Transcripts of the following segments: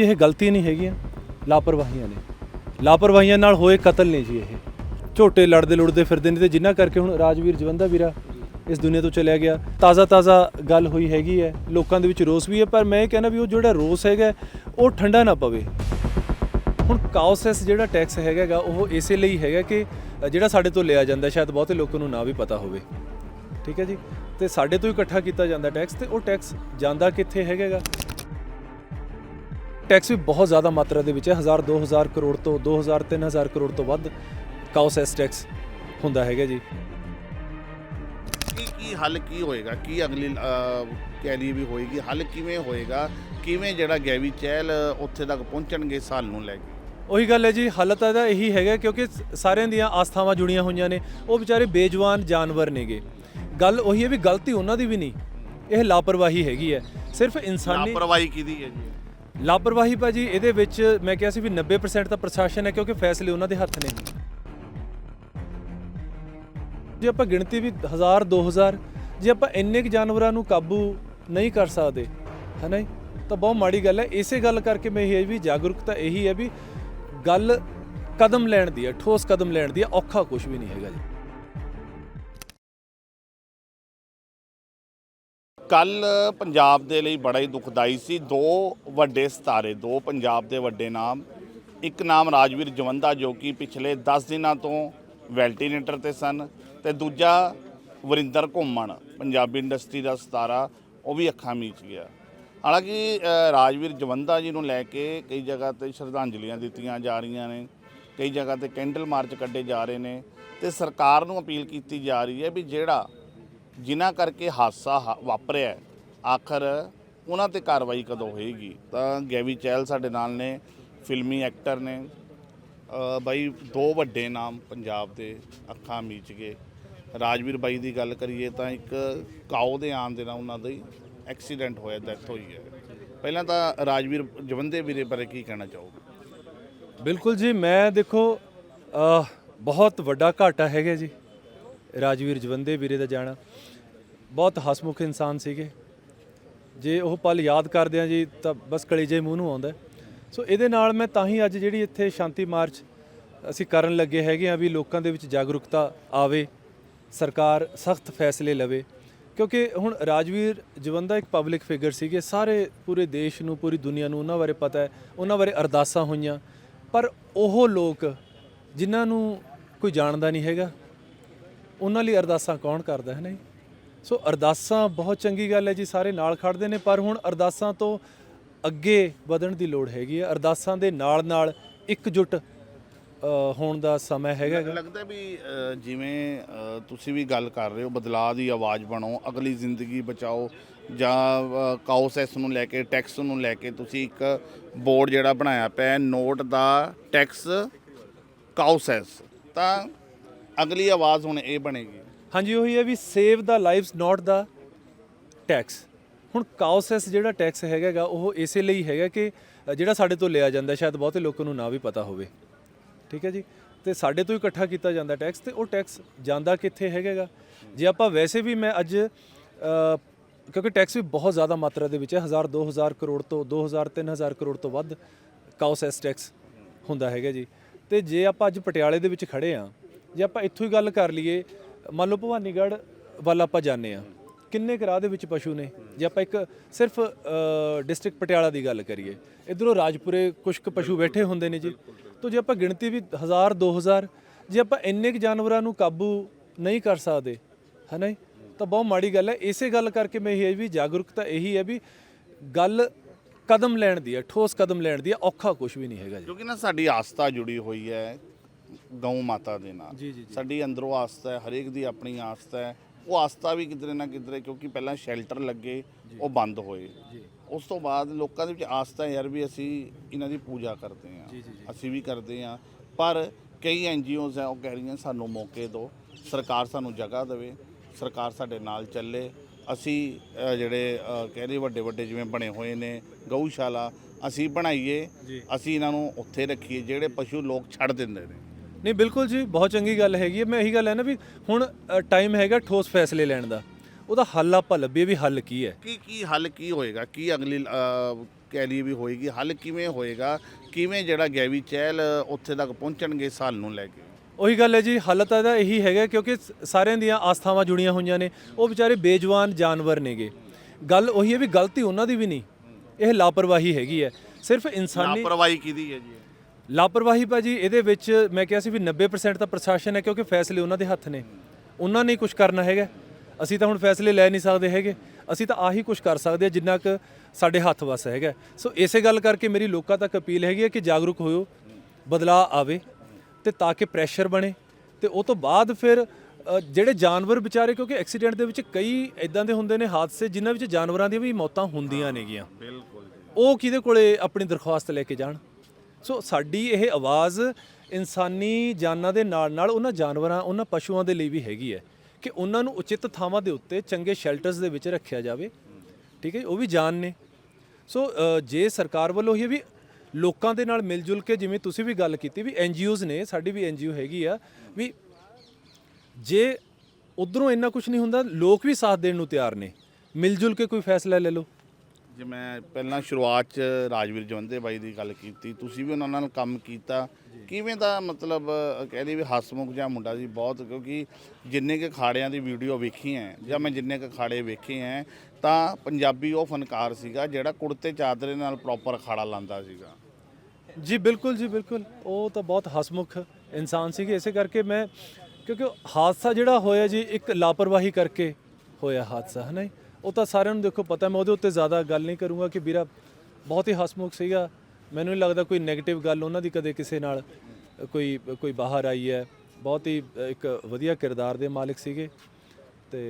ਇਹ ਗਲਤੀ ਨਹੀਂ ਹੈਗੀਆਂ ਲਾਪਰਵਾਹੀਆਂ ਨੇ। ਲਾਪਰਵਾਹੀਆਂ ਨਾਲ ਹੋਏ ਕਤਲ ਨੇ ਜੀ ਇਹ। ਝੋਟੇ ਲੜਦੇ ਲੁੜਦੇ ਫਿਰਦੇ ਨੇ ਤੇ ਜਿੰਨਾ ਕਰਕੇ ਹੁਣ ਰਾਜਵੀਰ ਜਵੰਦਾ ਵੀਰਾ ਇਸ ਦੁਨੀਆ ਤੋਂ ਚਲਿਆ ਗਿਆ ਤਾਜ਼ਾ ਤਾਜ਼ਾ ਗੱਲ ਹੋਈ ਹੈਗੀ ਹੈ ਲੋਕਾਂ ਦੇ ਵਿੱਚ ਰੋਸ ਵੀ ਹੈ ਪਰ ਮੈਂ ਇਹ ਕਹਿੰਦਾ ਵੀ ਉਹ ਜਿਹੜਾ ਰੋਸ ਹੈਗਾ ਉਹ ਠੰਡਾ ਨਾ ਪਵੇ। ਹੁਣ ਕਾਉਸੈਸ ਜਿਹੜਾ ਟੈਕਸ ਹੈਗਾ ਗਾ, ਉਹ ਇਸੇ ਲਈ ਹੈਗਾ ਕਿ ਜਿਹੜਾ ਸਾਡੇ ਤੋਂ ਲਿਆ ਜਾਂਦਾ ਸ਼ਾਇਦ ਬਹੁਤੇ ਲੋਕਾਂ ਨੂੰ ਨਾ ਵੀ ਪਤਾ ਹੋਵੇ। ਠੀਕ ਹੈ ਜੀ? ਤੇ ਸਾਡੇ ਤੋਂ ਇਕੱਠਾ ਕੀਤਾ ਜਾਂਦਾ ਟੈਕਸ ਤੇ ਉਹ ਟੈਕਸ ਜਾਂਦਾ ਕਿੱਥੇ ਹੈਗਾ ਗਾ? ਟੈਕਸ ਵੀ ਬਹੁਤ ਜ਼ਿਆਦਾ ਮਾਤਰਾ ਦੇ ਵਿੱਚ ਹੈ। 1000 2000 ਕਰੋੜ ਤੋਂ 2000 3000 ਕਰੋੜ ਤੋਂ ਵੱਧ ਕਾਉਸੈਸ ਟੈਕਸ ਹੁੰਦਾ ਹੈਗਾ ਜੀ। ਕੀ ਕੀ ਹੱਲ ਕੀ ਹੋਏਗਾ? ਕੀ ਅਗਲੀ ਲਈ ਵੀ ਹੋਏਗੀ? ਹੱਲ ਕਿਵੇਂ ਹੋਏਗਾ? ਕਿਵੇਂ ਜਿਹੜਾ ਗੈਵੀ ਚਹਿਲ ਉੱਥੇ ਤੱਕ ਪਹੁੰਚਣਗੇ ਇਸ ਹੱਲ ਨੂੰ ਲੈ ਕੇ? ਉਹੀ ਗੱਲ ਹੈ ਜੀ ਹਾਲਤ ਇਹਦਾ ਇਹੀ ਹੈਗਾ ਕਿਉਂਕਿ ਸਾਰਿਆਂ ਦੀਆਂ ਆਸਥਾਵਾਂ ਜੁੜੀਆਂ ਹੋਈਆਂ ਨੇ। ਉਹ ਵਿਚਾਰੇ ਬੇਜਵਾਨ ਜਾਨਵਰ ਨੇਗੇ। ਗੱਲ ਉਹੀ ਹੈ ਵੀ ਗਲਤੀ ਉਹਨਾਂ ਦੀ ਵੀ ਨਹੀਂ। ਇਹ ਲਾਪਰਵਾਹੀ ਹੈਗੀ ਹੈ। ਸਿਰਫ ਇਨਸਾਨੀ ਲਾਪਰਵਾਹੀ ਕਿਹਦੀ ਹੈ? ਜੀ ਲਾਪਰਵਾਹੀ ਭਾਜੀ, ਇਹਦੇ ਵਿੱਚ ਮੈਂ ਕਿਹਾ ਸੀ ਵੀ 90% ਤਾਂ ਪ੍ਰਸ਼ਾਸਨ ਹੈ ਕਿਉਂਕਿ ਫੈਸਲੇ ਉਹਨਾਂ ਦੇ ਹੱਥ ਨੇ। ਜੇ ਆਪਾਂ ਗਿਣਤੀ ਵੀ 1000 2000 ਜੇ ਆਪਾਂ ਇੰਨੇ ਕੁ ਜਾਨਵਰਾਂ ਨੂੰ ਕਾਬੂ ਨਹੀਂ ਕਰ ਸਕਦੇ ਹਨਾ ਜੀ? ਤਾਂ ਬਹੁਤ ਮਾੜੀ ਗੱਲ ਹੈ। ਇਸੇ ਗੱਲ ਕਰਕੇ ਮੈਂ ਇਹ ਵੀ ਜਾਗਰੂਕਤਾ ਇਹੀ ਹੈ ਵੀ ਗੱਲ ਕਦਮ ਲੈਣ ਦੀ ਹੈ, ਠੋਸ ਕਦਮ ਲੈਣ ਦੀ ਹੈ, ਔਖਾ ਕੁਝ ਵੀ ਨਹੀਂ ਹੈਗਾ ਜੀ। ਕੱਲ ਪੰਜਾਬ ਦੇ ਲਈ ਬੜਾ ਹੀ ਦੁਖਦਾਈ ਸੀ। ਦੋ ਵੱਡੇ ਸਿਤਾਰੇ, ਦੋ ਪੰਜਾਬ ਦੇ ਵੱਡੇ ਨਾਮ। ਇੱਕ ਨਾਮ ਰਾਜਵੀਰ ਜਵੰਦਾ ਜੋ ਕਿ ਪਿਛਲੇ 10 ਦਿਨਾਂ ਤੋਂ ਵੈਲਟੀਨੇਟਰ ਤੇ ਸਨ ਤੇ ਦੂਜਾ ਵਰਿੰਦਰ ਘੁੰਮਣ, ਪੰਜਾਬੀ ਇੰਡਸਟਰੀ ਦਾ ਸਿਤਾਰਾ, ਉਹ ਵੀ ਅੱਖਾਂ ਮੀਚ ਗਿਆ। ਹਾਲਾਂਕਿ ਰਾਜਵੀਰ ਜਵੰਦਾ ਜੀ ਨੂੰ ਲੈ ਕੇ ਕਈ ਜਗ੍ਹਾ ਤੇ ਸ਼ਰਧਾਂਜਲੀਆਂ ਦਿੱਤੀਆਂ ਜਾ ਰਹੀਆਂ ਨੇ, ਕਈ ਜਗ੍ਹਾ ਤੇ ਕੈਂਡਲ ਮਾਰਚ ਕੱਢੇ ਜਾ ਰਹੇ ਨੇ ਤੇ ਸਰਕਾਰ ਨੂੰ ਅਪੀਲ ਕੀਤੀ ਜਾ ਰਹੀ ਹੈ ਵੀ ਜਿਹੜਾ ਜਿਨ੍ਹਾਂ ਕਰਕੇ ਹਾਦਸਾ ਹਾ- ਵਾਪਰਿਆ ਹੈ, ਆਖਰ ਉਹਨਾਂ ਤੇ ਕਾਰਵਾਈ ਕਦੋਂ ਹੋਏਗੀ? ਤਾਂ ਗੈਵੀ ਚਹਿਲ ਸਾਡੇ ਨਾਲ ਨੇ ਫਿਲਮੀ ਐਕਟਰ ਨੇ। ਅ, ਬਾਈ ਦੋ ਵੱਡੇ ਨਾਮ ਪੰਜਾਬ ਦੇ ਅੱਖਾਂ ਮੀਚ ਗਏ। ਰਾਜਵੀਰ ਬਾਈ ਦੀ ਗੱਲ ਕਰੀਏ ਤਾਂ ਇੱਕ ਕਾਓ ਦੇ ਆਉਣ ਦੇ ਨਾਲ ਉਹਨਾਂ ਦੀ ਐਕਸੀਡੈਂਟ ਹੋਇਆ ਡੈਥ ਹੋਈ ਹੈ। ਪਹਿਲਾਂ ਤਾਂ ਰਾਜਵੀਰ ਜਵੰਦੇ ਵੀਰੇ ਬਾਰੇ ਕੀ ਕਹਿਣਾ ਚਾਹੋਗੇ? ਬਿਲਕੁਲ ਜੀ ਮੈਂ ਦੇਖੋ ਅਹ, ਬਹੁਤ ਵੱਡਾ ਘਾਟਾ ਹੈਗਾ ਜੀ। ਰਾਜਵੀਰ ਜਵੰਦੇ ਵੀਰੇ ਦਾ ਜਾਣਾ। ਬਹੁਤ ਹਸਮੁਖ ਇਨਸਾਨ ਸੀਗੇ। ਜੇ ਉਹ ਪਲ ਯਾਦ ਕਰਦੇ ਆ ਜੀ, ਤਾਂ ਬਸ ਕਲੇਜੇ ਮੂੰਹ ਨੂੰ ਆਉਂਦਾ। ਸੋ ਇਹਦੇ ਨਾਲ ਮੈਂ ਤਾਂ ਹੀ ਅੱਜ ਜਿਹੜੀ ਇੱਥੇ ਸ਼ਾਂਤੀ ਮਾਰਚ ਅਸੀਂ ਕਰਨ ਲੱਗੇ ਹੈਗੇ ਆ ਵੀ ਲੋਕਾਂ ਦੇ ਵਿੱਚ ਜਾਗਰੂਕਤਾ ਆਵੇ, ਸਰਕਾਰ ਸਖਤ ਫੈਸਲੇ ਲਵੇ। ਕਿਉਂਕਿ ਹੁਣ ਰਾਜਵੀਰ ਜਵੰਦਾ ਇੱਕ ਪਬਲਿਕ ਫਿਗਰ ਸੀਗੇ। ਸਾਰੇ ਪੂਰੇ ਦੇਸ਼ ਨੂੰ, ਪੂਰੀ ਦੁਨੀਆ ਨੂੰ ਉਹਨਾਂ ਬਾਰੇ ਪਤਾ ਹੈ। ਉਹਨਾਂ ਬਾਰੇ ਅਰਦਾਸਾਂ ਹੋਈਆਂ। ਪਰ ਉਹ ਲੋਕ ਜਿਨ੍ਹਾਂ ਨੂੰ ਕੋਈ ਜਾਣਦਾ ਨਹੀਂ ਹੈਗਾ ਉਹਨਾਂ ਲਈ ਅਰਦਾਸਾਂ ਕੌਣ ਕਰਦਾ ਹੈ? ਨਹੀਂ। ਸੋ ਅਰਦਾਸਾਂ ਬਹੁਤ ਚੰਗੀ ਗੱਲ ਹੈ ਜੀ ਸਾਰੇ ਨਾਲ ਖੜਦੇ ਨੇ ਪਰ ਹੁਣ ਅਰਦਾਸਾਂ ਤੋਂ ਅੱਗੇ ਵਧਣ ਦੀ ਲੋੜ ਹੈਗੀ ਹੈ। ਅਰਦਾਸਾਂ ਦੇ ਨਾਲ ਨਾਲ ਇਕਜੁੱਟ ਅ, ਹੋਣ ਦਾ ਸਮਾਂ ਹੈਗਾ। ਲੱਗਦਾ ਵੀ ਜਿਵੇਂ ਤੁਸੀਂ ਵੀ ਗੱਲ ਕਰ ਰਹੇ ਹੋ ਬਦਲਾਅ ਦੀ ਆਵਾਜ਼ ਬਣੋ ਅਗਲੀ ਜ਼ਿੰਦਗੀ ਬਚਾਓ ਜਾਂ ਕਾਉਸੈਸ ਨੂੰ ਲੈ ਕੇ ਟੈਕਸ ਨੂੰ ਲੈ ਕੇ ਤੁਸੀਂ ਇੱਕ ਬੋਰਡ ਜਿਹੜਾ ਬਣਾਇਆ ਪਿਆ ਨੋਟ ਦਾ ਟੈਕਸ ਕਾਉਸੈਸ ਤਾਂ ਅਗਲੀ ਆਵਾਜ਼ ਹੁਣ ਇਹ ਬਣੇਗੀ। ਹਾਂਜੀ ਉਹੀ ਹੈ we save the lives not the tax ਹੁਣ ਕਾਉਸੈਸ ਜਿਹੜਾ ਟੈਕਸ ਹੈਗਾ ਗਾ, ਉਹ ਇਸੇ ਲਈ ਹੈਗਾ ਕਿ ਜਿਹੜਾ ਸਾਡੇ ਤੋਂ ਲਿਆ ਜਾਂਦਾ ਸ਼ਾਇਦ ਬਹੁਤੇ ਲੋਕਾਂ ਨੂੰ ਨਾ ਵੀ ਪਤਾ ਹੋਵੇ। ਠੀਕ ਹੈ ਜੀ? ਤੇ ਸਾਡੇ ਤੋਂ ਇਕੱਠਾ ਕੀਤਾ ਜਾਂਦਾ ਟੈਕਸ ਤੇ ਉਹ ਟੈਕਸ ਜਾਂਦਾ ਕਿੱਥੇ ਹੈਗਾ ਜੇ ਆਪਾਂ ਵੈਸੇ ਵੀ ਮੈਂ ਅੱਜ ਕਿਉਂਕਿ ਟੈਕਸ ਵੀ ਬਹੁਤ ਜ਼ਿਆਦਾ ਮਾਤਰਾ ਦੇ ਵਿੱਚ ਹੈ 1000 2000 ਕਰੋੜ ਤੋਂ 2000 3000 ਕਰੋੜ ਤੋਂ ਵੱਧ ਕਾਉਸੈਸ ਟੈਕਸ ਹੁੰਦਾ ਹੈਗਾ ਜੀ। ਤੇ ਜੇ ਆਪਾਂ ਅੱਜ ਪਟਿਆਲੇ ਦੇ ਵਿੱਚ ਖੜੇ ਆ ਜੇ ਆਪਾਂ ਇੱਥੋਂ ਹੀ ਗੱਲ ਕਰ ਲਈਏ, ਮੰਨ ਲਓ ਭਵਾਨੀਗੜ੍ਹ ਵੱਲ ਆਪਾਂ ਜਾਂਦੇ ਆ ਕਿੰਨੇ ਕੁ ਰਾਹ ਦੇ ਵਿੱਚ ਪਸ਼ੂ ਨੇ? ਜੇ ਆਪਾਂ ਇੱਕ ਸਿਰਫ ਡਿਸਟ੍ਰਿਕਟ ਪਟਿਆਲਾ ਦੀ ਗੱਲ ਕਰੀਏ, ਇਧਰੋਂ ਰਾਜਪੁਰੇ ਕੁਝ ਕੁ ਪਸ਼ੂ ਬੈਠੇ ਹੁੰਦੇ ਨੇ ਜੀ। ਤੋਂ ਜੇ ਆਪਾਂ ਗਿਣਤੀ ਵੀ 1000 2000 ਜੇ ਆਪਾਂ ਇੰਨੇ ਕੁ ਜਾਨਵਰਾਂ ਨੂੰ ਕਾਬੂ ਨਹੀਂ ਕਰ ਸਕਦੇ ਹੈ ਨਾ ਤਾਂ ਬਹੁਤ ਮਾੜੀ ਗੱਲ ਹੈ। ਇਸੇ ਗੱਲ ਕਰਕੇ ਮੈਂ ਇਹ ਵੀ, ਜਾਗਰੂਕਤਾ ਇਹੀ ਹੈ ਵੀ ਗੱਲ ਕਦਮ ਲੈਣ ਦੀ ਹੈ, ਠੋਸ ਕਦਮ ਲੈਣ ਦੀ ਹੈ, ਔਖਾ ਕੁਝ ਵੀ ਨਹੀਂ ਹੈਗਾ ਜੀ। ਕਿਉਂਕਿ ਨਾ ਸਾਡੀ ਆਸਥਾ ਜੁੜੀ ਹੋਈ ਹੈ ਗਊ ਮਾਤਾ ਦੇ ਨਾਲ। ਜੀ, ਜੀ, ਜੀ। ਸਾਡੀ ਅੰਦਰੋਂ ਆਸਥਾ ਹੈ ਹਰੇਕ ਦੀ ਆਪਣੀ ਆਸਥਾ ਹੈ। ਉਹ ਆਸਥਾ ਵੀ ਕਿਧਰੇ ਨਾ ਕਿਧਰੇ ਕਿਉਂਕਿ ਪਹਿਲਾਂ ਸ਼ੈਲਟਰ ਲੱਗੇ ਉਹ ਬੰਦ ਹੋਏ। ਉਸ ਤੋਂ ਬਾਅਦ ਲੋਕਾਂ ਦੇ ਵਿੱਚ ਆਸਥਾ ਹੈ ਯਾਰ ਵੀ ਅਸੀਂ ਇਹਨਾਂ ਦੀ ਪੂਜਾ ਕਰਦੇ ਹਾਂ। ਅਸੀਂ ਵੀ ਕਰਦੇ ਹਾਂ। ਪਰ ਕਈ ਐਨਜੀਓਜ਼ ਆ ਉਹ ਕਹਿ ਰਹੀਆਂ ਸਾਨੂੰ ਮੌਕੇ ਦਿਓ। ਸਰਕਾਰ ਸਾਨੂੰ ਜਗ੍ਹਾ ਦੇਵੇ। ਸਰਕਾਰ ਸਾਡੇ ਨਾਲ ਚੱਲੇ। ਅਸੀਂ ਅ, ਜਿਹੜੇ ਅ, ਕਹਿ ਰਹੇ ਵੱਡੇ ਵੱਡੇ ਜਿਵੇਂ ਬਣੇ ਹੋਏ ਨੇ ਗਊਸ਼ਾਲਾ ਅਸੀਂ ਬਣਾਈਏ। ਅਸੀਂ ਇਹਨਾਂ ਨੂੰ ਉੱਥੇ ਰੱਖੀਏ ਜਿਹੜੇ ਪਸ਼ੂ ਲੋਕ ਛੱਡ ਦਿੰਦੇ ਨੇ। ਨਹੀਂ ਬਿਲਕੁਲ ਜੀ ਬਹੁਤ ਚੰਗੀ ਗੱਲ ਹੈਗੀ ਹੈ। ਮੈਂ ਇਹੀ ਗੱਲ ਹੈ ਨਾ ਵੀ ਹੁਣ ਟਾਈਮ ਹੈਗਾ ਠੋਸ ਫੈਸਲੇ ਲੈਣ ਦਾ। ਉਹਦਾ ਹੱਲ ਆਪਾਂ ਲੱਭੀਏ ਵੀ ਹੱਲ ਕੀ ਹੈ। ਕੀ ਕੀ ਹੱਲ ਕੀ ਹੋਏਗਾ? ਕੀ ਅਗਲੀ ਕਹਿ ਲਈਏ ਵੀ ਹੋਏਗੀ ਹੱਲ ਕਿਵੇਂ ਹੋਏਗਾ? ਕਿਵੇਂ ਜਿਹੜਾ ਗੈਵੀ ਚਹਿਲ ਉੱਥੇ ਤੱਕ ਪਹੁੰਚਣਗੇ ਇਸ ਹੱਲ ਨੂੰ ਲੈ ਕੇ? ਉਹੀ ਗੱਲ ਹੈ ਜੀ ਹਾਲਤ ਇਹਦਾ ਇਹੀ ਹੈਗਾ ਕਿਉਂਕਿ ਸ- ਸਾਰਿਆਂ ਦੀਆਂ ਆਸਥਾਵਾਂ ਜੁੜੀਆਂ ਹੋਈਆਂ ਨੇ। ਉਹ ਵਿਚਾਰੇ ਬੇਜਵਾਨ ਜਾਨਵਰ ਨੇਗੇ। ਗੱਲ ਉਹੀ ਹੈ ਵੀ ਗਲਤੀ ਉਹਨਾਂ ਦੀ ਵੀ ਨਹੀਂ। ਇਹ ਲਾਪਰਵਾਹੀ ਹੈਗੀ ਹੈ। ਸਿਰਫ ਇਨਸਾਨੀ ਲਾਪਰਵਾਹੀ ਕਿਹਦੀ ਹੈ ਜੀ ਲਾਪਰਵਾਹੀ ਭਾਜੀ ਇਹਦੇ ਵਿੱਚ ਮੈਂ ਕਿਹਾ ਸੀ ਵੀ 90% ਤਾਂ ਪ੍ਰਸ਼ਾਸਨ ਹੈ ਕਿਉਂਕਿ ਫੈਸਲੇ ਉਹਨਾਂ ਦੇ ਹੱਥ ਨੇ। ਉਹਨਾਂ ਨੇ ਕੁਝ ਕਰਨਾ ਹੈਗਾ। ਅਸੀਂ ਤਾਂ ਹੁਣ ਫੈਸਲੇ ਲੈ ਨਹੀਂ ਸਕਦੇ ਹੈਗੇ। ਅਸੀਂ ਤਾਂ ਆਹੀ ਕੁਝ ਕਰ ਸਕਦੇ ਹਾਂ ਜਿੰਨਾ ਕੁ ਸਾਡੇ ਹੱਥ ਵਸ ਹੈਗਾ। ਸੋ ਇਸੇ ਗੱਲ ਕਰਕੇ ਮੇਰੀ ਲੋਕਾਂ ਤੱਕ ਅਪੀਲ ਹੈਗੀ ਹੈ ਕਿ ਜਾਗਰੂਕ ਹੋਇਓ ਬਦਲਾਅ ਆਵੇ ਤੇ ਤਾਂ ਕਿ ਪ੍ਰੈਸ਼ਰ ਬਣੇ ਤੇ ਉਹ ਤੋਂ ਬਾਅਦ ਫਿਰ ਜਿਹੜੇ ਜਾਨਵਰ ਵਿਚਾਰੇ ਕਿਉਂਕਿ ਐਕਸੀਡੈਂਟ ਦੇ ਵਿੱਚ ਕਈ ਇਦਾਂ ਦੇ ਹੁੰਦੇ ਨੇ ਹਾਦਸੇ ਜਿਨ੍ਹਾਂ ਵਿੱਚ ਜਾਨਵਰਾਂ ਦੀਆਂ ਵੀ ਮੌਤਾਂ ਹੁੰਦੀਆਂ ਨੇਗੀਆਂ। ਬਿਲਕੁਲ ਉਹ ਕਿਹਦੇ ਕੋਲੇ ਆਪਣੀ ਦਰਖਾਸਤ ਲੈ ਕੇ ਜਾਣ? ਸੋ ਸਾਡੀ ਇਹ ਆਵਾਜ਼ ਇਨਸਾਨੀ ਜਾਨਾਂ ਦੇ ਨਾਲ ਨਾਲ ਉਹਨਾਂ ਜਾਨਵਰਾਂ, ਉਹਨਾਂ ਪਸ਼ੂਆਂ ਦੇ ਲਈ ਵੀ ਹੈਗੀ ਹੈ ਕਿ ਉਹਨਾਂ ਨੂੰ ਉਚਿਤ ਥਾਵਾਂ ਦੇ ਉੱਤੇ ਚੰਗੇ ਸ਼ੈਲਟਰਸ ਦੇ ਵਿੱਚ ਰੱਖਿਆ ਜਾਵੇ। ਠੀਕ ਹੈ ਉਹ ਵੀ ਜਾਨ ਨੇ। ਸੋ ਜੇ ਸਰਕਾਰ ਵੱਲੋਂ ਇਹ ਵੀ ਲੋਕਾਂ ਦੇ ਨਾਲ ਮਿਲ ਜੁਲ ਕੇ ਜਿਵੇਂ ਤੁਸੀਂ ਵੀ ਗੱਲ ਕੀਤੀ ਵੀ ਐਨਜੀਓਜ਼ ਨੇ, ਸਾਡੀ ਵੀ ਐਨਜੀਓ ਹੈਗੀ ਆ ਵੀ ਜੇ ਉਧਰੋਂ ਇੰਨਾ ਕੁਝ ਨਹੀਂ ਹੁੰਦਾ, ਲੋਕ ਵੀ ਸਾਥ ਦੇਣ ਨੂੰ ਤਿਆਰ ਨੇ। ਮਿਲ ਜੁਲ ਕੇ ਕੋਈ ਫੈਸਲਾ ਲੈ ਲਓ। ਜੇ ਮੈਂ ਪਹਿਲਾਂ ਸ਼ੁਰੂਆਤ ਚ ਰਾਜਵੀਰ ਜਵੰਦੇ ਬਾਈ ਦੀ ਗੱਲ ਕੀਤੀ ਤੁਸੀਂ ਵੀ ਉਹਨਾਂ ਨਾਲ ਕੰਮ ਕੀਤਾ। ਕਿਵੇਂ ਦਾ ਮਤਲਬ ਕਹਿ ਲਈ ਵੀ ਹਸਮੁਖ ਜਿਹਾ ਮੁੰਡਾ ਸੀ ਬਹੁਤ ਕਿਉਂਕਿ ਜਿੰਨੇ ਕੇ ਖਾੜਿਆਂ ਦੀ ਵੀਡੀਓ ਵੇਖੀ ਹੈ ਜਾਂ ਮੈਂ ਜਿੰਨੇ ਕੇ ਖਾੜੇ ਵੇਖੇ ਹੈ ਤਾਂ ਪੰਜਾਬੀ ਉਹ ਫਨਕਾਰ ਸੀਗਾ ਜਿਹੜਾ ਕੁੜਤੇ ਚਾਦਰੇ ਨਾਲ ਪ੍ਰੋਪਰ ਖਾੜਾ ਲਾਂਦਾ ਸੀਗਾ। ਜੀ ਬਿਲਕੁਲ ਜੀ ਬਿਲਕੁਲ। ਉਹ ਤਾਂ ਬਹੁਤ ਹਸਮੁਖ ਇਨਸਾਨ ਸੀਗੇ। ਇਸੇ ਕਰਕੇ ਮੈਂ ਕਿਉਂਕਿ ਹਾਦਸਾ ਜਿਹੜਾ ਹੋਇਆ ਜੀ ਇੱਕ ਲਾਪਰਵਾਹੀ ਕਰਕੇ ਹੋਇਆ ਹਾਦਸਾ ਹੈ ਨਾ ਜੀ। ਉਹ ਤਾਂ ਸਾਰਿਆਂ ਨੂੰ ਦੇਖੋ ਪਤਾ ਮੈਂ ਉਹਦੇ ਉੱਤੇ ਜ਼ਿਆਦਾ ਗੱਲ ਨਹੀਂ ਕਰੂੰਗਾ ਕਿ ਵੀਰਾ ਬਹੁਤ ਹੀ ਹਸਮੁਖ ਸੀਗਾ। ਮੈਨੂੰ ਨਹੀਂ ਲੱਗਦਾ ਕੋਈ 네ਗੇਟਿਵ ਗੱਲ ਉਹਨਾਂ ਦੀ ਕਦੇ ਕਿਸੇ ਨਾਲ ਕੋਈ ਕੋਈ ਬਾਹਰ ਆਈ ਹੈ। ਬਹੁਤ ਹੀ ਇੱਕ ਵਧੀਆ ਕਿਰਦਾਰ ਦੇ ਮਾਲਕ ਸੀਗੇ ਤੇ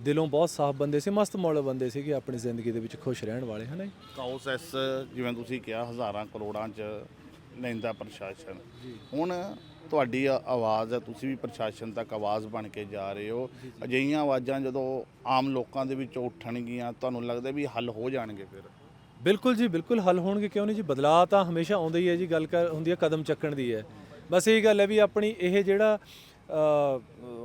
ਦਿਲੋਂ ਬਹੁਤ ਸਾਫ਼ ਬੰਦੇ ਸੀ ਮਸਤ ਮੌਲੇ ਬੰਦੇ ਸੀਗੇ ਆਪਣੀ ਜ਼ਿੰਦਗੀ ਦੇ ਵਿੱਚ ਖੁਸ਼ ਰਹਿਣ ਵਾਲੇ ਹੈ ਨਾ ਜੀ ਕਾਉਸੈਸ ਜਿਵੇਂ ਤੁਸੀਂ ਕਿਹਾ ਹਜ਼ਾਰਾਂ ਕਰੋੜਾਂ ਚ ਲੈਂਦਾ ਪ੍ਰਸ਼ਾਸਨ। ਹੁਣ ਤੁਹਾਡੀ ਆਵਾਜ਼ ਹੈ ਤੁਸੀਂ ਵੀ ਪ੍ਰਸ਼ਾਸਨ ਤੱਕ ਆਵਾਜ਼ ਬਣ ਕੇ ਜਾ ਰਹੇ ਹੋ। ਅਜਿਹੀਆਂ ਆਵਾਜ਼ਾਂ ਜਦੋਂ ਆਮ ਲੋਕਾਂ ਦੇ ਵਿੱਚੋਂ ਉੱਠਣਗੀਆਂ ਤੁਹਾਨੂੰ ਲੱਗਦਾ ਵੀ ਹੱਲ ਹੋ ਜਾਣਗੇ ਫਿਰ? ਬਿਲਕੁਲ ਜੀ ਬਿਲਕੁਲ ਹੱਲ ਹੋਣਗੇ ਕਿਉਂ ਨਹੀਂ ਜੀ? ਬਦਲਾਅ ਤਾਂ ਹਮੇਸ਼ਾ ਆਉਂਦਾ ਹੀ ਹੈ ਜੀ ਗੱਲ ਕਰ ਹੁੰਦੀ ਹੈ ਕਦਮ ਚੱਕਣ ਦੀ ਹੈ। ਬਸ ਇਹ ਗੱਲ ਹੈ ਵੀ ਆਪਣੀ ਇਹ ਜਿਹੜਾ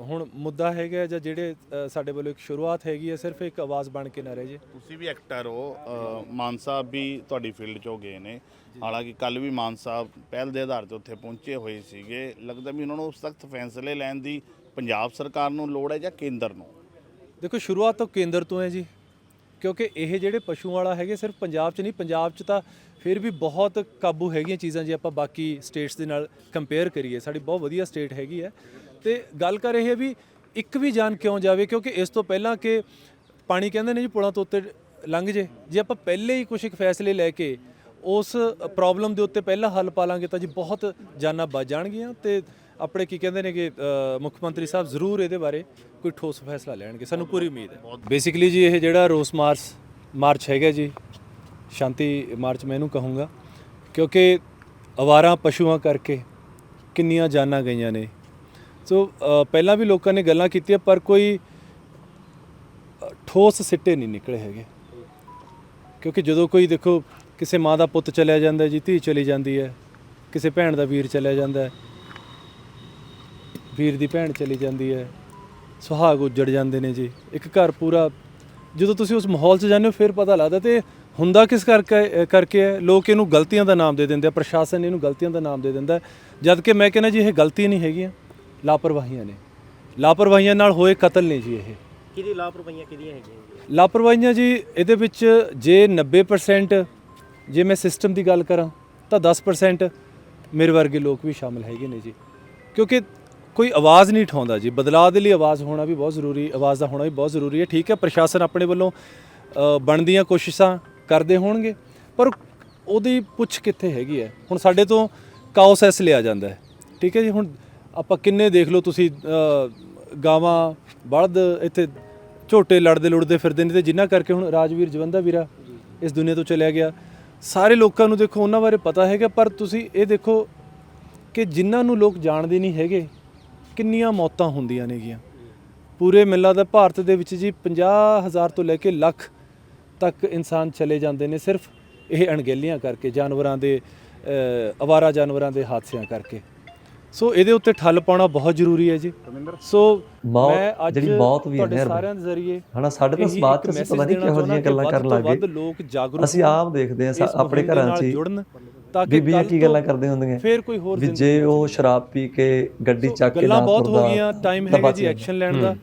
ਹੁਣ ਮੁੱਦਾ ਹੈਗਾ ਜਾਂ ਜਿਹੜੇ ਸਾਡੇ ਵੱਲੋਂ ਇੱਕ ਸ਼ੁਰੂਆਤ ਹੈਗੀ ਹੈ ਸਿਰਫ ਇੱਕ ਆਵਾਜ਼ ਬਣ ਕੇ ਨਾ ਰਹਿ ਜੇ। ਤੁਸੀਂ ਵੀ ਐਕਟਰ ਹੋ ਮਾਨ ਸਾਹਿਬ ਵੀ ਤੁਹਾਡੀ ਫੀਲਡ 'ਚੋਂ ਗਏ ਨੇ। ਹਾਲਾਂਕਿ ਕੱਲ ਵੀ ਮਾਨ ਸਾਹਿਬ ਪਹਿਲ ਦੇ ਆਧਾਰ ਤੇ ਉੱਥੇ ਪਹੁੰਚੇ ਹੋਏ ਸੀਗੇ। ਲੱਗਦਾ ਵੀ ਉਹਨਾਂ ਨੂੰ ਸਖਤ ਫੈਸਲੇ ਲੈਣ ਦੀ ਪੰਜਾਬ ਸਰਕਾਰ ਨੂੰ ਲੋੜ ਹੈ ਜਾਂ ਕੇਂਦਰ ਨੂੰ? ਦੇਖੋ ਸ਼ੁਰੂਆਤ ਤਾਂ ਕੇਂਦਰ ਤੋਂ ਹੈ ਜੀ। ਕਿਉਂਕਿ ਇਹ ਜਿਹੜੇ ਪਸ਼ੂ ਵਾਲਾ ਹੈਗੇ ਸਿਰਫ ਪੰਜਾਬ 'ਚ ਨਹੀਂ ਪੰਜਾਬ 'ਚ ਤਾਂ ਫਿਰ ਵੀ ਬਹੁਤ ਕਾਬੂ ਹੈਗੀਆਂ ਚੀਜ਼ਾਂ ਜੇ ਆਪਾਂ ਬਾਕੀ ਸਟੇਟਸ ਦੇ ਨਾਲ ਕੰਪੇਅਰ ਕਰੀਏ। ਸਾਡੀ ਬਹੁਤ ਵਧੀਆ ਸਟੇਟ ਹੈਗੀ ਹੈ। ਤੇ ਗੱਲ ਕਰ ਰਹੇ ਹੈ ਵੀ ਇੱਕ ਵੀ ਜਾਨ ਕਿਉਂ ਜਾਵੇ, ਕਿਉਂਕਿ ਇਸ ਤੋਂ ਪਹਿਲਾਂ ਕਿ ਪਾਣੀ ਕਹਿੰਦੇ ਨੇ ਜੀ ਪੁਲਾਂ ਤੋਂ ਉੱਤੇ ਲੰਘ ਜੇ। ਜੇ ਆਪਾਂ ਪਹਿਲੇ ਹੀ ਕੁਝ ਇੱਕ ਫੈਸਲੇ ਲੈ ਕੇ ਉਸ ਪ੍ਰੋਬਲਮ ਦੇ ਉੱਤੇ ਪਹਿਲਾਂ ਹੱਲ ਪਾ ਲਾਂਗੇ ਤਾਂ ਜੀ ਬਹੁਤ ਜਾਨਾਂ ਬਚ ਜਾਣਗੀਆਂ ਤੇ ਆਪਣੇ ਕੀ ਕਹਿੰਦੇ ਨੇ ਕਿ ਮੁੱਖ ਮੰਤਰੀ ਸਾਹਿਬ ਜ਼ਰੂਰ ਇਹਦੇ ਬਾਰੇ ਕੋਈ ਠੋਸ ਫੈਸਲਾ ਲੈਣਗੇ। ਸਾਨੂੰ ਪੂਰੀ ਉਮੀਦ ਹੈ। ਬੇਸਿਕਲੀ ਜੀ ਇਹ ਜਿਹੜਾ ਰੋਸ ਮਾਰਚ ਮਾਰਚ ਹੈਗਾ ਜੀ, ਸ਼ਾਂਤੀ ਮਾਰਚ ਮੈਂ ਇਹਨੂੰ ਕਹੂੰਗਾ, ਕਿਉਂਕਿ ਅਵਾਰਾ ਪਸ਼ੂਆਂ ਕਰਕੇ ਕਿੰਨੀਆਂ ਜਾਨਾਂ ਗਈਆਂ ਨੇ। ਸੋ ਪਹਿਲਾਂ ਵੀ ਲੋਕਾਂ ਨੇ ਗੱਲਾਂ ਕੀਤੀਆਂ, ਪਰ ਕੋਈ ਠੋਸ ਸਿੱਟੇ ਨਹੀਂ ਨਿਕਲੇ ਹੈਗੇ। ਕਿਉਂਕਿ ਜਦੋਂ ਕੋਈ ਦੇਖੋ, ਕਿਸੇ ਮਾਂ ਦਾ ਪੁੱਤ ਚਲਿਆ ਜਾਂਦਾ ਜੀ, ਧੀ ਚਲੀ ਜਾਂਦੀ ਹੈ, ਕਿਸੇ ਭੈਣ ਦਾ ਵੀਰ ਚਲਿਆ ਜਾਂਦਾ ਹੈ, ਵੀਰ ਦੀ ਭੈਣ ਚਲੀ ਜਾਂਦੀ ਹੈ, ਸੁਹਾਗ ਉੱਜੜ ਜਾਂਦੇ ਨੇ ਜੀ। ਇੱਕ ਘਰ ਪੂਰਾ, ਜਦੋਂ ਤੁਸੀਂ ਉਸ ਮਾਹੌਲ 'ਚ ਜਾਂਦੇ ਹੋ, ਫਿਰ ਪਤਾ ਲੱਗਦਾ ਤੇ ਹੁੰਦਾ ਕਿਸ ਕਰਕੇ ਕਰਕੇ ਹੈ? ਲੋਕ ਇਹਨੂੰ ਗਲਤੀਆਂ ਦਾ ਨਾਮ ਦੇ ਦਿੰਦੇ ਆ, ਪ੍ਰਸ਼ਾਸਨ ਇਹਨੂੰ ਗਲਤੀਆਂ ਦਾ ਨਾਮ ਦੇ ਦਿੰਦਾ ਹੈ। ਜਦ ਕਿ ਮੈਂ ਕਹਿੰਦਾ ਜੀ, ਇਹ ਗਲਤੀਆਂ ਨਹੀਂ ਹੈਗੀਆਂ। ਲਾਪਰਵਾਹੀਆਂ ਨੇ। ਲਾਪਰਵਾਹੀਆਂ ਨਾਲ ਹੋਏ ਕਤਲ ਨੇ ਜੀ ਇਹ। ਕਿਹਦੀ ਲਾਪਰਵਾਹੀਆਂ ਕਿਹਦੀਆਂ ਹੈਗੀਆਂ ਜੀ? ਲਾਪਰਵਾਹੀਆਂ ਜੀ ਇਹਦੇ ਵਿੱਚ ਜੇ 90% ਜੇ ਮੈਂ ਸਿਸਟਮ ਦੀ ਗੱਲ ਕਰਾਂ ਤਾਂ 10% ਮੇਰੇ ਵਰਗੇ ਲੋਕ ਵੀ ਸ਼ਾਮਲ ਹੈਗੇ ਨੇ ਜੀ। ਕਿਉਂਕਿ ਕੋਈ ਆਵਾਜ਼ ਨਹੀਂ ਉਠਾਉਂਦਾ ਜੀ। ਬਦਲਾਅ ਦੇ ਲਈ ਆਵਾਜ਼ ਹੋਣਾ ਵੀ ਬਹੁਤ ਜ਼ਰੂਰੀ ਆਵਾਜ਼ ਦਾ ਹੋਣਾ ਵੀ ਬਹੁਤ ਜ਼ਰੂਰੀ ਹੈ। ਠੀਕ ਹੈ ਪ੍ਰਸ਼ਾਸਨ ਆਪਣੇ ਵੱਲੋਂ ਅ, ਬਣਦੀਆਂ ਕੋਸ਼ਿਸ਼ਾਂ ਕਰਦੇ ਹੋਣਗੇ ਪਰ ਉਹਦੀ ਪੁੱਛ ਕਿੱਥੇ ਹੈਗੀ ਹੈ? ਹੁਣ ਸਾਡੇ ਤੋਂ ਕਾਉਸੈਸ ਲਿਆ ਜਾਂਦਾ ਹੈ। ਠੀਕ ਹੈ ਜੀ ਹੁਣ ਆਪਾਂ ਕਿੰਨੇ ਦੇਖ ਲਓ ਤੁਸੀਂ ਗਾਵਾਂ, ਬਲਦ ਇੱਥੇ ਝੋਟੇ ਲੜਦੇ ਲੁੜਦੇ ਫਿਰਦੇ ਨੇ ਤੇ ਜਿੰਨਾ ਕਰਕੇ ਹੁਣ ਰਾਜਵੀਰ ਜਵੰਦਾ ਵੀਰਾ ਇਸ ਦੁਨੀਆ ਤੋਂ ਚਲਿਆ ਗਿਆ। ਸਾਰੇ ਲੋਕਾਂ ਨੂੰ ਦੇਖੋ, ਉਹਨਾਂ ਬਾਰੇ ਪਤਾ ਹੈਗਾ, ਪਰ ਤੁਸੀਂ ਇਹ ਦੇਖੋ ਕਿ ਜਿਨ੍ਹਾਂ ਨੂੰ ਲੋਕ ਜਾਣਦੇ ਨਹੀਂ ਹੈਗੇ, ਕਿੰਨੀਆਂ ਮੌਤਾਂ ਹੁੰਦੀਆਂ ਨੇਗੀਆਂ। ਪੂਰੇ ਮਿਲਾਂ ਦਾ ਭਾਰਤ ਦੇ ਵਿੱਚ ਜੀ 50000 ਤੋਂ ਲੈ ਕੇ ਲੱਖ ਤੱਕ ਇਨਸਾਨ ਚਲੇ ਜਾਂਦੇ ਨੇ ਸਿਰਫ ਇਹ ਅਣਗਹਿਲੀਆਂ ਕਰਕੇ, ਜਾਨਵਰਾਂ ਦੇ ਅਵਾਰਾ ਜਾਨਵਰਾਂ ਦੇ ਹਾਦਸਿਆਂ ਕਰਕੇ। ਸੋ ਇਹਦੇ ਉੱਤੇ ਠੱਲ ਪਾਉਣਾ ਬਹੁਤ ਜ਼ਰੂਰੀ ਹੈ ਜੀ ਸੋ ਮੈਂ ਅੱਜ ਜਿਹੜੀ ਮੌਤ ਵੀ ਹੈ ਤੁਹਾਡੇ। ਸਾਰਿਆਂ ਦੇ ਜ਼ਰੀਏ ਹਨਾ ਸਾਡੇ ਤਾਂ ਸਮਾਜ ਚ ਪਤਾ ਨਹੀਂ ਕਿਹੋ ਜਿਹੀਆਂ ਗੱਲਾਂ ਕਿ ਕਰਨ ਲੱਗ ਤੋਂ ਵੱਧ ਗਏ ਲੋਕ ਜਾਗਰੂਕ ਅਸੀਂ ਆਮ ਦੇਖਦੇ ਇਸ ਆਪਣੇ ਘਰਾਂ 'ਚ ਜੁੜਨ ਤਾਂ ਕਿ ਬੀਬੀਆਂ ਕੀ ਗੱਲਾਂ ਕਰਦੇ ਹੁੰਦੀਆਂ ਫੇਰ ਕੋਈ ਹੋਰ ਜੇ ਉਹ ਸ਼ਰਾਬ ਪੀ ਕੇ ਗੱਡੀ ਚੱਕ ਕੇ ਗੱਲਾਂ ਨਾ ਬਹੁਤ ਹੋ ਗਈਆਂ ਟਾਈਮ ਹੈਗਾ ਜੀ। ਐਕਸ਼ਨ ਲੈਣ ਦਾ?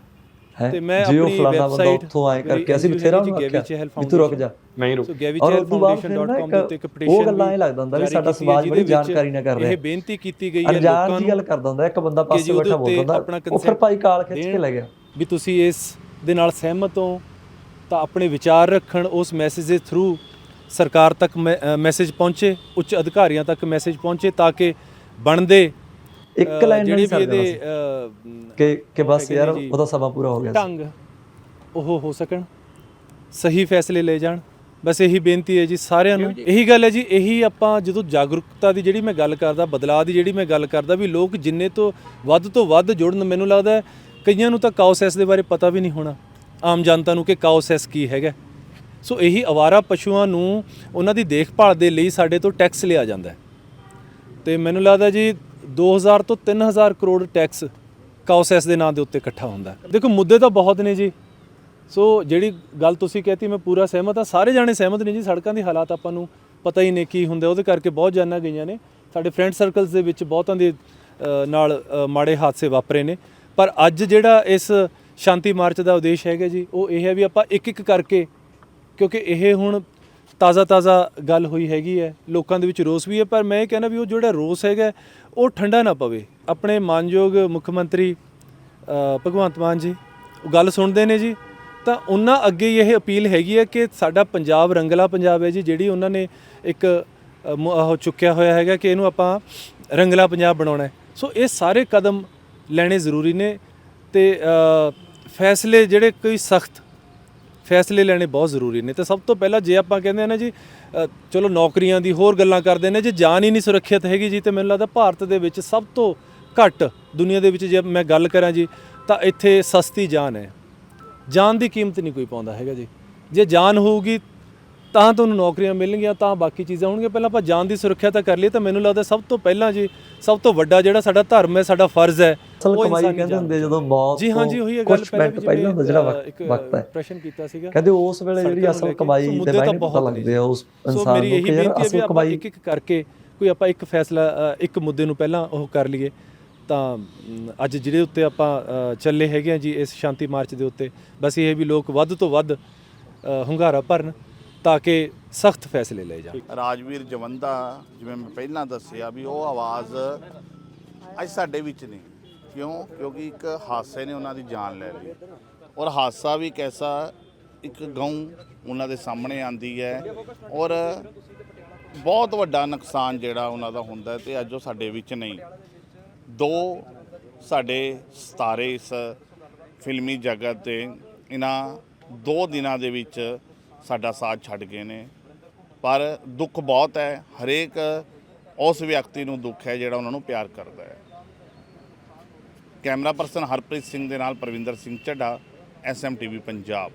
ਤੇ ਮੈਂ ਆਪਣੀ website ਉੱਥੋਂ ਆਏ ਕਰਕੇ ਅਸੀਂ ਬਥੇਰਾ ਜੀ, ਆਖਿਆ ਵੀ ਤੂੰ ਰੁਕ ਜਾ। ਮੈਂ ਹੀ ਰੁਕ ਔਰ ਉਸ ਤੋਂ ਬਾਅਦ ਫਿਰ ਨਾ foundation.com ਦੇ ਉੱਤੇ ਇੱਕ ਪਟੀਸ਼ਨ ਉਹ ਗੱਲਾਂ ਇਹ ਲੱਗਦਾ ਹੁੰਦਾ ਵੀ ਸਾਡਾ ਸਮਾਜ ਬੜੀ ਜਾਣਕਾਰੀ ਨਾ ਕਰ ਰਿਹਾ ਇਹ ਬੇਨਤੀ ਕੀਤੀ ਗਈ ਹੈ ਲੋਕਾਂ ਦੀ ਨੂੰ ਗੱਲ ਕਰਦਾ ਹੁੰਦਾ ਇੱਕ ਬੰਦਾ ਪਾਸੇ ਬੈਠਾ ਬੋਲਦਾ ਉਹ ਫਿਰ ਭਾਈ ਕਾਲ ਖਿੱਚ ਕੇ ਲੈ ਗਿਆ। ਵੀ ਤੁਸੀਂ ਇਸ ਦੇ ਨਾਲ ਸਹਿਮਤ ਹੋ ਤਾਂ ਆਪਣੇ ਵਿਚਾਰ ਰੱਖਣ ਉਸ ਮੈਸੇਜ ਦੇ ਥਰੂ ਸਰਕਾਰ ਤੱਕ ਮੈਸੇਜ ਪਹੁੰਚੇ ਉੱਚ ਅਧਿਕਾਰੀਆਂ ਤੱਕ ਮੈਸੇਜ ਪਹੁੰਚੇ ਤਾਂ ਕਿ ਬਣਦੇ ਇੱਕ ਲਾਈਨ ਜਿਹੜੇ ਨਹੀਂ ਵੀ ਸਕਦੇ ਇਹਦੇ ਕਿ ਕਿ ਬਸ ਯਾਰ। ਉਹਦਾ ਸਮਾਂ ਪੂਰਾ ਹੋ ਗਿਆ। ਢੰਗ ਉਹ ਹੋ ਸਕਣ। ਸਹੀ ਫੈਸਲੇ ਲੈ ਜਾਣ। ਬਸ ਇਹੀ ਬੇਨਤੀ ਹੈ ਜੀ ਸਾਰਿਆਂ ਨੂੰ। ਇਹੀ ਗੱਲ ਹੈ ਜੀ ਇਹੀ ਆਪਾਂ ਜਦੋਂ ਜਾਗਰੂਕਤਾ ਦੀ ਜਿਹੜੀ ਮੈਂ ਗੱਲ ਕਰਦਾ ਬਦਲਾਅ ਦੀ ਜਿਹੜੀ ਮੈਂ ਗੱਲ ਕਰਦਾ ਵੀ ਲੋਕ ਜਿੰਨੇ ਤੋਂ ਵੱਧ ਤੋਂ ਵੱਧ ਜੁੜਨ ਮੈਨੂੰ ਲੱਗਦਾ ਹੈ ਕਈਆਂ ਨੂੰ ਤਾਂ ਕਾਉਸੈਸ ਦੇ ਬਾਰੇ ਪਤਾ ਵੀ ਨਹੀਂ ਹੋਣਾ। ਆਮ ਜਨਤਾ ਨੂੰ ਕਿ ਕਾਉਸੈਸ ਕੀ ਹੈਗਾ। ਸੋ ਇਹੀ ਅਵਾਰਾ ਪਸ਼ੂਆਂ ਨੂੰ ਉਹਨਾਂ ਦੀ ਦੇਖਭਾਲ ਦੇ ਲਈ ਸਾਡੇ ਤੋਂ ਟੈਕਸ ਲਿਆ ਜਾਂਦਾ ਹੈ। ਤੇ ਮੈਨੂੰ ਲੱਗਦਾ ਜੀ 2000 ਤੋਂ 3000 ਕਰੋੜ ਟੈਕਸ ਕਾਉਸੈਸ ਦੇ ਨਾਂ ਦੇ ਉੱਤੇ ਇਕੱਠਾ ਹੁੰਦਾ ਦੇਖੋ, ਮੁੱਦੇ ਤਾਂ ਬਹੁਤ ਨੇ ਜੀ। ਸੋ ਜਿਹੜੀ ਗੱਲ ਤੁਸੀਂ ਕਹਿਤੀ, ਮੈਂ ਪੂਰਾ ਸਹਿਮਤ ਹਾਂ। ਸਾਰੇ ਜਾਣੇ ਸਹਿਮਤ ਨੇ ਜੀ, ਸੜਕਾਂ ਦੇ ਹਾਲਾਤ ਆਪਾਂ ਨੂੰ ਪਤਾ ਹੀ ਨਹੀਂ ਕੀ ਹੁੰਦਾ ਉਹਦੇ ਕਰਕੇ ਬਹੁਤ ਜਾਨਾਂ ਗਈਆਂ ਨੇ। ਸਾਡੇ ਫਰੈਂਡ ਸਰਕਲਸ ਦੇ ਵਿੱਚ ਬਹੁਤਾਂ ਦੇ ਨਾਲ ਮਾੜੇ ਹਾਦਸੇ ਵਾਪਰੇ ਨੇ। ਪਰ ਅੱਜ ਜਿਹੜਾ ਇਸ ਸ਼ਾਂਤੀ ਮਾਰਚ ਦਾ ਉਦੇਸ਼ ਹੈਗਾ ਜੀ, ਉਹ ਇਹ ਹੈ ਵੀ ਆਪਾਂ ਇੱਕ ਇੱਕ ਕਰਕੇ, ਕਿਉਂਕਿ ਇਹ ਹੁਣ ਤਾਜ਼ਾ ਤਾਜ਼ਾ ਗੱਲ ਹੋਈ ਹੈਗੀ ਹੈ, ਲੋਕਾਂ ਦੇ ਵਿੱਚ ਰੋਸ ਵੀ ਹੈ, ਪਰ ਮੈਂ ਇਹ ਕਹਿੰਦਾ ਵੀ ਉਹ ਜਿਹੜਾ ਰੋਸ ਹੈਗਾ, ਉਹ ਠੰਡਾ ਨਾ ਪਵੇ। ਆਪਣੇ ਮਾਨਯੋਗ ਮੁੱਖ ਮੰਤਰੀ ਭਗਵੰਤ ਮਾਨ ਜੀ, ਉਹ ਗੱਲ ਸੁਣਦੇ ਨੇ ਜੀ, ਤਾਂ ਉਹਨਾਂ ਅੱਗੇ ਇਹ ਅਪੀਲ ਹੈਗੀ ਹੈ ਕਿ ਸਾਡਾ ਪੰਜਾਬ ਰੰਗਲਾ ਪੰਜਾਬ ਹੈ ਜੀ, ਜਿਹੜੀ ਉਹਨਾਂ ਨੇ ਇੱਕ ਉਹ ਚੁੱਕਿਆ ਹੋਇਆ ਹੈਗਾ ਕਿ ਇਹਨੂੰ ਆਪਾਂ ਰੰਗਲਾ ਪੰਜਾਬ ਬਣਾਉਣਾ ਹੈ। ਸੋ ਇਹ ਸਾਰੇ ਕਦਮ ਲੈਣੇ ਜ਼ਰੂਰੀ ਨੇ ਤੇ ਫੈਸਲੇ ਜਿਹੜੇ ਕੋਈ ਸਖਤ ਫੈਸਲੇ ਲੈਣੇ ਬਹੁਤ ਜ਼ਰੂਰੀ ਨੇ। ਤੇ ਸਭ ਤੋਂ ਪਹਿਲਾਂ ਜੇ ਆਪਾਂ ਕਹਿੰਦੇ ਆ ਨਾ ਜੀ ਚਲੋ ਨੌਕਰੀਆਂ ਦੀ ਹੋਰ ਗੱਲਾਂ ਕਰਦੇ ਨੇ, ਜੇ ਜਾਨ ਹੀ ਨਹੀਂ ਸੁਰੱਖਿਅਤ ਹੈਗੀ ਜੀ, ਤੇ ਮੈਨੂੰ ਲੱਗਦਾ ਭਾਰਤ ਦੇ ਵਿੱਚ ਸਭ ਤੋਂ ਘੱਟ ਦੁਨੀਆ ਦੇ ਵਿੱਚ ਜੇ ਮੈਂ ਗੱਲ ਕਰਾਂ ਜੀ, ਤਾਂ ਇੱਥੇ ਸਸਤੀ ਜਾਨ ਹੈ। ਜਾਨ ਦੀ ਕੀਮਤ ਨਹੀਂ ਕੋਈ ਪਾਉਂਦਾ ਹੈਗਾ ਜੀ। ਜੇ ਜਾਨ ਹੋਊਗੀ ਤਾਂ ਤੁਹਾਨੂੰ ਨੌਕਰੀਆਂ ਮਿਲਣਗੀਆਂ ਤਾਂ ਬਾਕੀ ਚੀਜ਼ਾਂ ਹੋਣਗੀਆਂ ਪਹਿਲਾਂ ਆਪਾਂ ਜਾਨ ਦੀ ਸੁਰੱਖਿਆ ਤਾਂ ਕਰ ਲਈ ਤਾਂ ਮੈਨੂੰ ਲੱਗਦਾ ਸਭ ਤੋਂ ਪਹਿਲਾਂ ਜੀ ਸਭ ਤੋਂ ਵੱਡਾ ਜਿਹੜਾ ਸਾਡਾ ਧਰਮ ਹੈ ਸਾਡਾ ਫਰਜ਼ ਹੈ ਅਸਲ ਕਮਾਈ ਕਹਿੰਦੇ। ਹੁੰਦੇ ਜਦੋਂ ਮੌਤ ਜੀ ਹਾਂ ਜੀ ਉਹੀ ਗੱਲ ਪਹਿਲਾਂ ਜਿਹੜਾ ਵਕਤ ਹੈ ਪ੍ਰਸ਼ਨ ਕੀਤਾ ਸੀਗਾ ਕਹਿੰਦੇ ਉਸ ਵੇਲੇ ਜਿਹੜੀ ਅਸਲ। ਕਮਾਈ ਦੇ ਮਾਇਨੇ ਪਤਾ। ਲੱਗਦੇ ਆ ਉਸ ਇਨਸਾਨ ਨੂੰ ਕਿ ਯਾਰ ਅਸਲ ਕਮਾਈ ਇੱਕ ਇੱਕ ਕਰਕੇ ਕੋਈ ਆਪਾਂ ਇੱਕ ਫੈਸਲਾ ਇੱਕ ਮੁੱਦੇ ਨੂੰ ਪਹਿਲਾਂ ਉਹ ਕਰ ਲਈਏ ਤਾਂ ਅੱਜ ਜਿਹੜੇ ਉੱਤੇ ਆਪਾਂ ਚੱਲੇ ਹੈਗੇ ਆ ਜੀ ਇਸ ਸ਼ਾਂਤੀ ਮਾਰਚ ਦੇ ਉੱਤੇ ਬਸ ਇਹ ਵੀ ਲੋਕ ਵੱਧ ਤੋਂ ਵੱਧ ਹੁੰਗਾਰਾ ਭਰਨ ਤਾਂ ਕਿ ਸਖਤ ਫੈਸਲੇ ਲਏ ਜਾਣ। ਰਾਜਵੀਰ ਜਵੰਦਾ, ਜਿਵੇਂ ਮੈਂ ਪਹਿਲਾਂ ਦੱਸਿਆ ਵੀ ਉਹ ਆਵਾਜ਼ ਅੱਜ ਸਾਡੇ ਵਿੱਚ ਨਹੀਂ। ਕਿਉਂ? ਕਿਉਂਕਿ ਇੱਕ ਹਾਦਸੇ ਨੇ ਉਹਨਾਂ ਦੀ ਜਾਨ ਲੈ ਲਈ। ਔਰ ਹਾਦਸਾ ਵੀ ਕੈਸਾ ਇੱਕ ਗਊ ਉਹਨਾਂ ਦੇ ਸਾਹਮਣੇ ਆਂਦੀ ਹੈ। ਔਰ ਬਹੁਤ ਵੱਡਾ ਨੁਕਸਾਨ ਜਿਹੜਾ ਉਹਨਾਂ ਦਾ ਹੁੰਦਾ ਹੈ ਤੇ ਅੱਜ ਉਹ ਸਾਡੇ ਵਿੱਚ ਨਹੀਂ। ਦੋ ਸਾਡੇ ਸਤਾਰੇ ਇਸ ਫਿਲਮੀ ਜਗਤ ਦੇ, ਇਹਨਾਂ ਦੋ ਦਿਨਾਂ ਦੇ ਵਿੱਚ ਸਾਡਾ ਸਾਥ ਛੱਡ ਗਏ ਨੇ। ਪਰ ਦੁੱਖ ਬਹੁਤ ਹੈ, ਹਰੇਕ ਉਸ ਵਿਅਕਤੀ ਨੂੰ ਦੁੱਖ ਹੈ ਜਿਹੜਾ ਉਹਨਾਂ ਨੂੰ ਪਿਆਰ ਕਰਦਾ ਹੈ। ਕੈਮਰਾ ਪਰਸਨ ਹਰਪ੍ਰੀਤ ਸਿੰਘ ਦੇ ਨਾਲ ਪ੍ਰਵਿੰਦਰ ਸਿੰਘ ਚੱਡਾ ਐਸਐਮਟੀਵੀ ਪੰਜਾਬ।